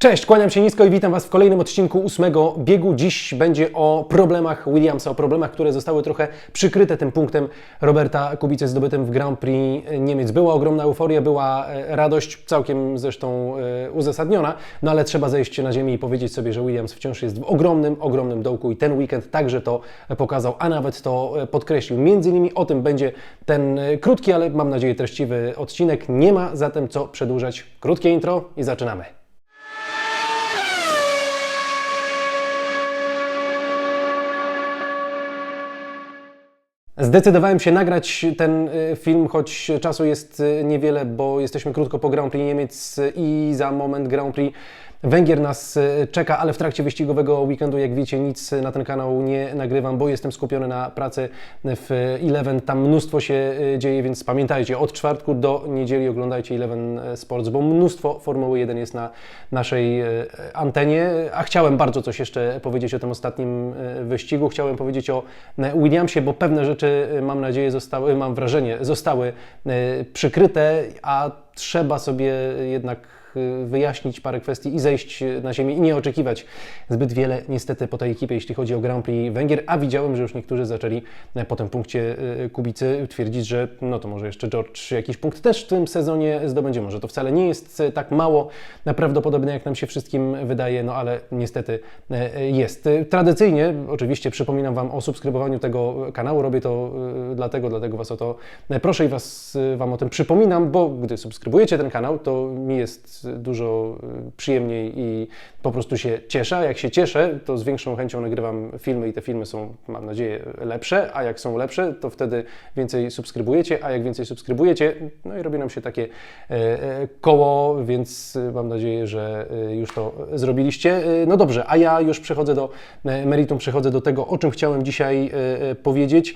Cześć, kłaniam się nisko i witam Was w kolejnym odcinku ósmego biegu. Dziś będzie o problemach Williamsa, o problemach, które zostały trochę przykryte tym punktem Roberta Kubicy zdobytym w Grand Prix Niemiec. Była ogromna euforia, była e, radość, całkiem zresztą e, uzasadniona, no ale trzeba zejść na ziemię i powiedzieć sobie, że Williams wciąż jest w ogromnym, ogromnym dołku i ten weekend także to pokazał, a nawet to e, podkreślił. Między innymi o tym będzie ten krótki, ale mam nadzieję treściwy odcinek. Nie ma zatem co przedłużać. Krótkie intro i zaczynamy. Zdecydowałem się nagrać ten y, film, choć czasu jest y, niewiele, bo jesteśmy krótko po Grand Prix Niemiec i za moment Grand Prix Węgier nas y, czeka, ale w trakcie wyścigowego weekendu, jak wiecie, nic na ten kanał nie nagrywam, bo jestem skupiony na pracy w Eleven. Tam mnóstwo się dzieje, więc pamiętajcie, od czwartku do niedzieli oglądajcie Eleven Sports, bo mnóstwo Formuły 1 jest na naszej antenie. A chciałem bardzo coś jeszcze powiedzieć o tym ostatnim wyścigu. Chciałem powiedzieć o Williamsie, bo pewne rzeczy, mam nadzieję, zostały, mam wrażenie, zostały przykryte, a trzeba sobie jednak wyjaśnić parę kwestii i zejść na ziemię i nie oczekiwać zbyt wiele niestety po tej ekipie, jeśli chodzi o Grand Prix Węgier, a widziałem, że już niektórzy zaczęli po tym punkcie Kubicy twierdzić, że no to może jeszcze George jakiś punkt też w tym sezonie zdobędzie, może to wcale nie jest tak mało prawdopodobne, jak nam się wszystkim wydaje, no ale niestety jest. Tradycyjnie, oczywiście przypominam Wam o subskrybowaniu tego kanału, robię to dlatego, dlatego Was o to proszę i Was, Wam o tym przypominam, bo gdy subskrybujecie ten kanał, to mi jest dużo y, przyjemniej i po prostu się cieszę. A jak się cieszę, to z większą chęcią nagrywam filmy i te filmy są, mam nadzieję, lepsze, a jak są lepsze, to wtedy więcej subskrybujecie, a jak więcej subskrybujecie, no i robi nam się takie e, e, koło, więc mam nadzieję, że e, już to zrobiliście. No dobrze, a ja już przechodzę do meritum, przechodzę do tego, o czym chciałem dzisiaj powiedzieć.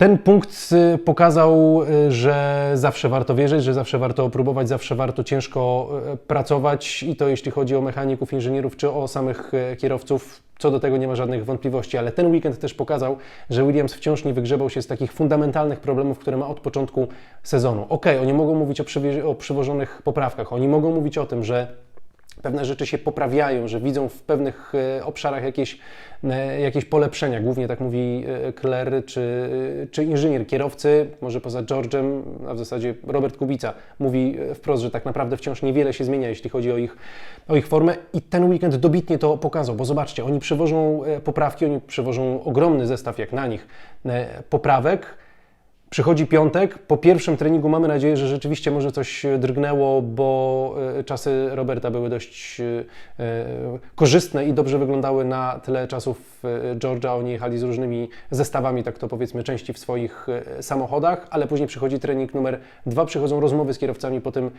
Ten punkt y, pokazał, y, że zawsze warto wierzyć, że zawsze warto próbować, zawsze warto ciężko y, pracować i to jeśli chodzi o mechaników, inżynierów czy o samych kierowców. Co do tego nie ma żadnych wątpliwości, ale ten weekend też pokazał, że Williams wciąż nie wygrzebał się z takich fundamentalnych problemów, które ma od początku sezonu. Ok, oni mogą mówić o, o przywożonych poprawkach, oni mogą mówić o tym, że pewne rzeczy się poprawiają, że widzą w pewnych e, obszarach jakieś, e, jakieś polepszenia. Głównie tak mówi Claire e, czy, czy inżynier. Kierowcy, może poza George'em, a w zasadzie Robert Kubica, mówi wprost, że tak naprawdę wciąż niewiele się zmienia, jeśli chodzi o ich, o ich formę. I ten weekend dobitnie to pokazał, bo zobaczcie, oni przywożą poprawki, oni przywożą ogromny zestaw, jak na nich, poprawek Przychodzi piątek, po pierwszym treningu mamy nadzieję, że rzeczywiście może coś drgnęło, bo e, czasy Roberta były dość e, korzystne i dobrze wyglądały na tyle czasów Georgia. Oni jechali z różnymi zestawami, tak to powiedzmy, części w swoich e, samochodach, ale później przychodzi trening numer dwa, przychodzą rozmowy z kierowcami po tym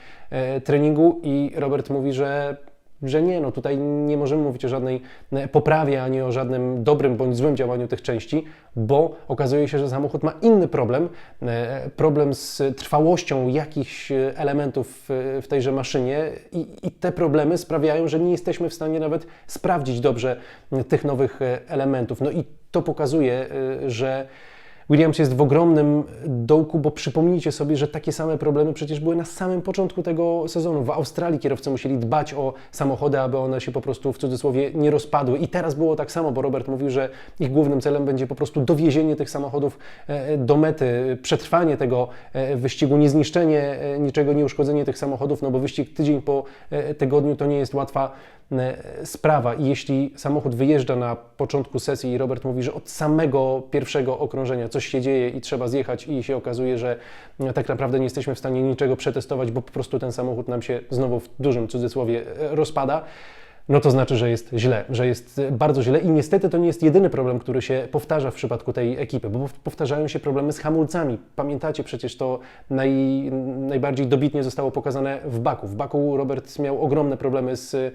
treningu i Robert mówi, że że nie, no tutaj nie możemy mówić o żadnej e, poprawie, ani o żadnym dobrym bądź złym działaniu tych części, bo okazuje się, że samochód ma inny problem, e, problem z trwałością jakichś e, elementów w tejże maszynie i, i te problemy sprawiają, że nie jesteśmy w stanie nawet sprawdzić dobrze tych nowych elementów. No i to pokazuje, że Williams jest w ogromnym dołku, bo przypomnijcie sobie, że takie same problemy przecież były na samym początku tego sezonu. W Australii kierowcy musieli dbać o samochody, aby one się po prostu w cudzysłowie nie rozpadły. I teraz było tak samo, bo Robert mówił, że ich głównym celem będzie po prostu dowiezienie tych samochodów e, do mety, przetrwanie tego e, wyścigu, nie zniszczenie e, niczego, nie uszkodzenie tych samochodów, no bo wyścig tydzień po tygodniu to nie jest łatwa sprawa. I jeśli samochód wyjeżdża na początku sesji i Robert mówi, że od samego pierwszego okrążenia coś się dzieje i trzeba zjechać i się okazuje, że tak naprawdę nie jesteśmy w stanie niczego przetestować, bo po prostu ten samochód nam się znowu w dużym cudzysłowie rozpada, no to znaczy, że jest źle, że jest bardzo źle i niestety to nie jest jedyny problem, który się powtarza w przypadku tej ekipy, bo powtarzają się problemy z hamulcami. Pamiętacie przecież to naj, najbardziej dobitnie zostało pokazane w Baku. W Baku Robert miał ogromne problemy z e,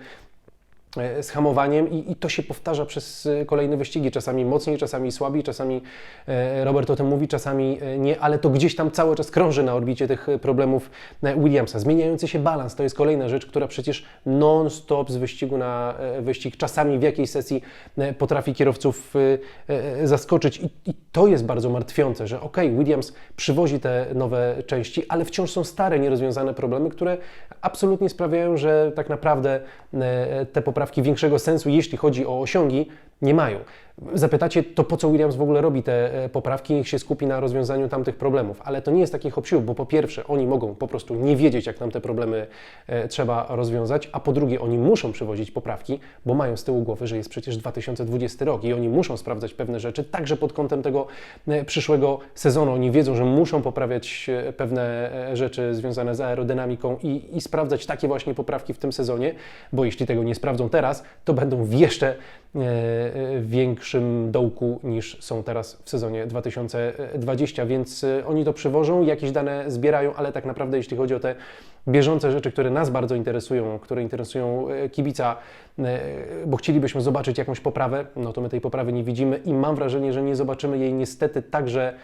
z hamowaniem i, i to się powtarza przez e, kolejne wyścigi, czasami mocniej, czasami słabiej, czasami e, Robert o tym mówi, czasami e, nie, ale to gdzieś tam cały czas krąży na orbicie tych e, problemów e, Williamsa. Zmieniający się balans to jest kolejna rzecz, która przecież non-stop z wyścigu na e, wyścig, czasami w jakiejś sesji e, potrafi kierowców e, e, zaskoczyć i, i to jest bardzo martwiące, że ok, Williams przywozi te nowe części, ale wciąż są stare, nierozwiązane problemy, które absolutnie sprawiają, że tak naprawdę e, te poprawki większego sensu, jeśli chodzi o osiągi, nie mają. Zapytacie, to po co Williams w ogóle robi te e, poprawki, niech się skupi na rozwiązaniu tamtych problemów. Ale to nie jest taki hop bo po pierwsze, oni mogą po prostu nie wiedzieć, jak tam te problemy e, trzeba rozwiązać, a po drugie, oni muszą przywozić poprawki, bo mają z tyłu głowy, że jest przecież 2020 rok i oni muszą sprawdzać pewne rzeczy, także pod kątem tego e, przyszłego sezonu. Oni wiedzą, że muszą poprawiać pewne rzeczy związane z aerodynamiką i, i sprawdzać takie właśnie poprawki w tym sezonie, bo jeśli tego nie sprawdzą teraz, to będą w jeszcze e, e, większym dołku niż są teraz w sezonie 2020, więc e, oni to przywożą, jakieś dane zbierają, ale tak naprawdę jeśli chodzi o te bieżące rzeczy, które nas bardzo interesują, które interesują kibica, bo chcielibyśmy zobaczyć jakąś poprawę, no to my tej poprawy nie widzimy i mam wrażenie, że nie zobaczymy jej niestety także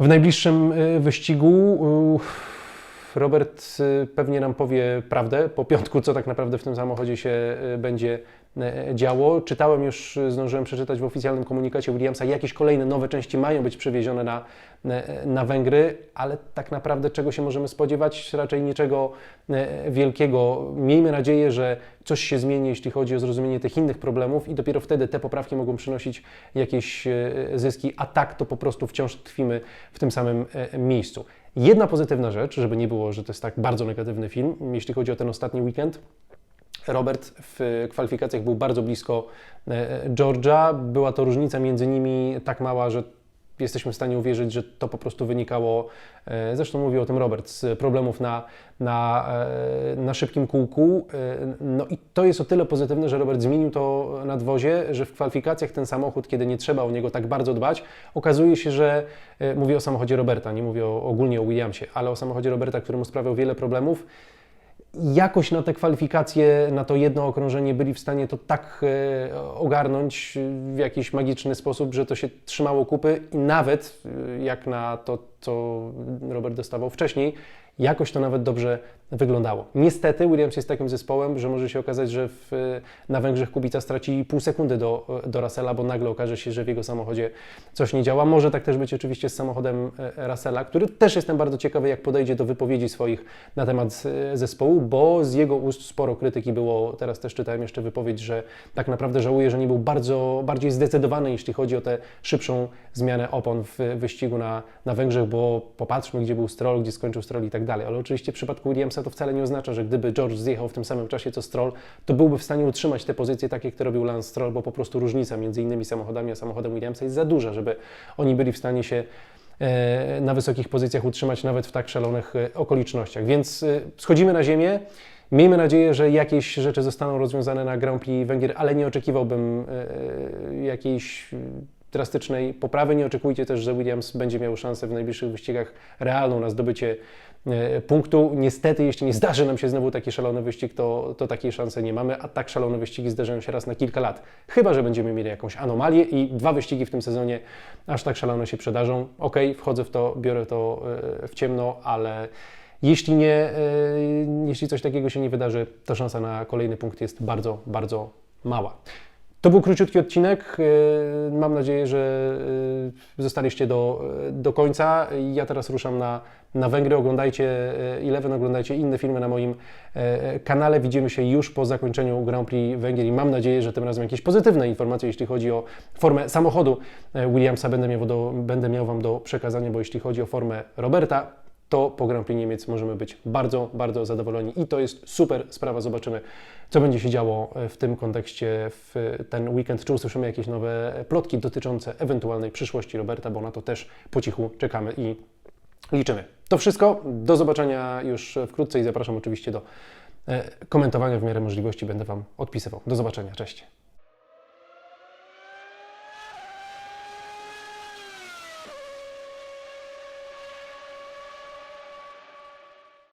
w najbliższym wyścigu. Uff, Robert y, pewnie nam powie prawdę po piątku, co tak naprawdę w tym samochodzie się y, będzie y, działo. Czytałem już, zdążyłem przeczytać w oficjalnym komunikacie Williamsa, jakieś kolejne nowe części mają być przewiezione na, na Węgry, ale tak naprawdę czego się możemy spodziewać? Raczej niczego wielkiego. Miejmy nadzieję, że coś się zmieni, jeśli chodzi o zrozumienie tych innych problemów i dopiero wtedy te poprawki mogą przynosić jakieś zyski, a tak to po prostu wciąż tkwimy w tym samym miejscu. Jedna pozytywna rzecz, żeby nie było, że to jest tak bardzo negatywny film, jeśli chodzi o ten ostatni weekend. Robert w kwalifikacjach był bardzo blisko e, Georgia. Była to różnica między nimi tak mała, że jesteśmy w stanie uwierzyć, że to po prostu wynikało, e, zresztą mówił o tym Robert, z problemów na, na, e, na szybkim kółku. E, No i to jest o tyle pozytywne, że Robert zmienił to nadwozie, że w kwalifikacjach ten samochód, kiedy nie trzeba o niego tak bardzo dbać, okazuje się, że mówię o samochodzie Roberta, nie mówię o, ogólnie o Williamsie, ale o samochodzie Roberta, któremu sprawiał wiele problemów jakoś na te kwalifikacje, na to jedno okrążenie byli w stanie to tak e, ogarnąć w jakiś magiczny sposób, że to się trzymało kupy i nawet e, jak na to, co Robert dostawał wcześniej, jakoś to nawet dobrze wyglądało. Niestety Williams jest takim zespołem, że może się okazać, że w, na Węgrzech Kubica straci pół sekundy do, do Russella, bo nagle okaże się, że w jego samochodzie coś nie działa. Może tak też być oczywiście z samochodem e, Russella, który też jestem bardzo ciekawy, jak podejdzie do wypowiedzi swoich na temat e, zespołu, bo z jego ust sporo krytyki było, teraz też czytałem jeszcze wypowiedź, że tak naprawdę żałuje, że nie był bardzo, bardziej zdecydowany, jeśli chodzi o tę szybszą zmianę opon w wyścigu na, na Węgrzech, bo popatrzmy, gdzie był Stroll, gdzie skończył Stroll i tak dalej. Ale oczywiście w przypadku Williamsa to wcale nie oznacza, że gdyby George zjechał w tym samym czasie co Stroll, to byłby w stanie utrzymać te pozycje takie, które robił Lance Stroll, bo po prostu różnica między innymi samochodami a samochodem Williamsa jest za duża, żeby oni byli w stanie się e, na wysokich pozycjach utrzymać nawet w tak szalonych e, okolicznościach. Więc e, schodzimy na ziemię. Miejmy nadzieję, że jakieś rzeczy zostaną rozwiązane na Grand Prix Węgier, ale nie oczekiwałbym jakiejś drastycznej poprawy. Nie oczekujcie też, że Williams będzie miał szansę w najbliższych wyścigach realną na zdobycie punktu. Niestety, jeśli nie zdarzy nam się znowu taki szalony wyścig, to, to takiej szansy nie mamy, a tak szalone wyścigi zdarzają się raz na kilka lat. Chyba, że będziemy mieli jakąś anomalię i dwa wyścigi w tym sezonie aż tak szalone się przydarzą. Ok, wchodzę w to, biorę to e, w ciemno, ale jeśli nie, e, jeśli coś takiego się nie wydarzy, to szansa na kolejny punkt jest bardzo, bardzo mała. To był króciutki odcinek. E, Mam nadzieję, że e, zostaliście do, do końca. Ja teraz ruszam na, na Węgry. Oglądajcie Eleven, oglądajcie inne filmy na moim kanale. Widzimy się już po zakończeniu Grand Prix Węgier i mam nadzieję, że tym razem jakieś pozytywne informacje, jeśli chodzi o formę samochodu Williamsa, będę miał, do, będę miał Wam do przekazania, bo jeśli chodzi o formę Roberta, to po Grand Prix Niemiec możemy być bardzo, bardzo zadowoleni i to jest super sprawa. Zobaczymy, co będzie się działo w tym kontekście w ten weekend. Czy usłyszymy jakieś nowe plotki dotyczące ewentualnej przyszłości Roberta, bo na to też po cichu czekamy i liczymy. To wszystko. Do zobaczenia już wkrótce i zapraszam oczywiście do e, komentowania w miarę możliwości. Będę Wam odpisywał. Do zobaczenia. Cześć.